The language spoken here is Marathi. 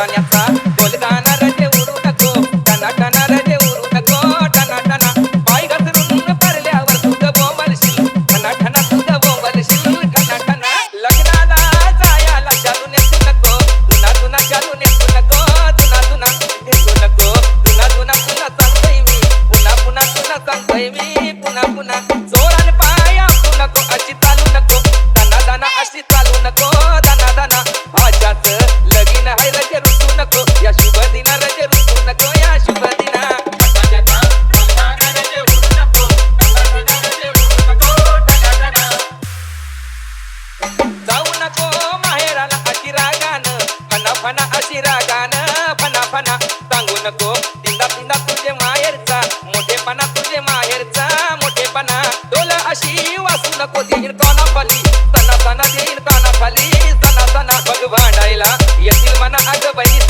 वाटाण्याचा बोलगाना रजे उडू नको टना टना उडू नको टना पाय घसरून पडल्यावर तुझं बोंबलशील टना तुझं बोंबलशील टना लग्नाला जायला चालून येऊ नको तुना तुना चालून येऊ नको तुना तुना येऊ नको. तुना तुना तुला सांगतोय मी पुन्हा पुन्हा तुला सांगतोय मी पुन्हा पुन्हा. जोराने पाया आपू नको अशी चालू नको दाना दाना अशी चालू नको जाऊ नको माहेराला अशी रागान. अशी रागान. फना फना. सांगू नको पिंदा पिंदा तुझे माहेरचा. मोठेपणा तुझे माहेरचा मोठेपणा. डोला अशी वासू नको देईल काना तना तना देईल काना खाली तना तना बघ येतील मना अग बहिणी